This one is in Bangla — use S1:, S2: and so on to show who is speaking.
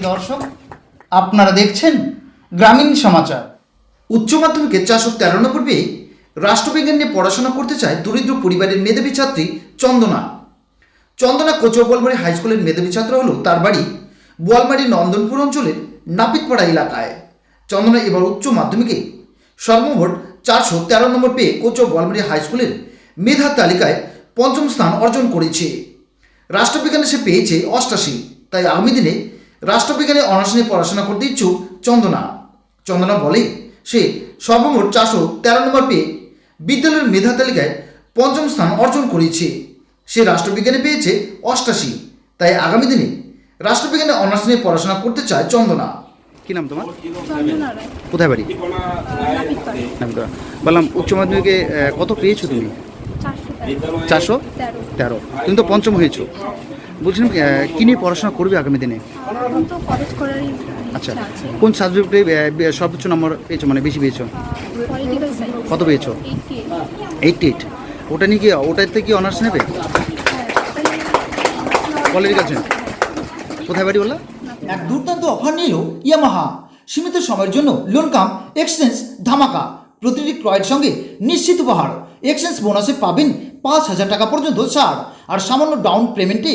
S1: সুধী দর্শক, আপনারা দেখছেন গ্রামীণ সমাচার। উচ্চ মাধ্যমিকে চারশো তেরো নম্বর পেয়ে রাষ্ট্রবিজ্ঞান নিয়ে পড়াশোনা করতে চায় দরিদ্র পরিবারের মেধাবী ছাত্রী চন্দনা। চন্দনা কোচো বোয়ালমারি হাই স্কুলের মেধাবী ছাত্র হলো তার বাড়ি বোয়ালমারি নন্দনপুর অঞ্চলের নাপিতপাড়া এলাকায়। চন্দনা এবার উচ্চ মাধ্যমিকে সর্বমোট চারশো তেরো নম্বর পেয়ে কোচো বোয়ালমারি হাই স্কুলের মেধা তালিকায় পঞ্চম স্থান অর্জন করেছে। রাষ্ট্রবিজ্ঞানে সে পেয়েছে অষ্টাশি, তাই আগামী দিনে রাষ্ট্রবিজ্ঞানে অনার্স নিয়ে পড়াশোনা করতে ইচ্ছুক চন্দনা। চন্দনা বলে সে সর্বমোট চারশো তেরো নম্বর পেয়ে বিদ্যালয়ের মেধা তালিকায় পঞ্চম স্থান অর্জন করেছে। সে রাষ্ট্রবিজ্ঞানে পেয়েছে অষ্টাশি। তাই আগামী দিনে রাষ্ট্রবিজ্ঞানে অনার্স নিয়ে পড়াশোনা করতে চায় চন্দনা।
S2: কি নাম তোমার? কোথায় বাড়ি? বললাম উচ্চ মাধ্যমিকে কত পেয়েছ তুমি?
S3: চারশো তেরো।
S2: তুমি তো পঞ্চম হয়েছো। বলছিলাম কি নিয়ে পড়াশোনা করবে আগামী দিনে?
S3: কলেজ
S2: আচ্ছা কোন সাবজেক্টে সর্বোচ্চ নম্বর পেয়েছ মানে বেশি পেয়েছ? কত পেয়েছ?
S3: এইটটি
S2: এইট ওটা নিয়ে কি ওটাতে কি অনার্স নেবে? কলেজের কাছে কোথায় বাড়ি বললা?
S4: এক দুর্দান্ত অফার নিল ইয়ামাহা। সীমিত সময়ের জন্য লোন কাম এক্সচেঞ্জ ধামাকা। প্রতিটি ক্রয়ের সঙ্গে নিশ্চিত উপহার। এক্সচেঞ্জ বোনাসে পাবেন পাঁচ হাজার টাকা পর্যন্ত ছাড়। আর সামান্য ডাউন পেমেন্টে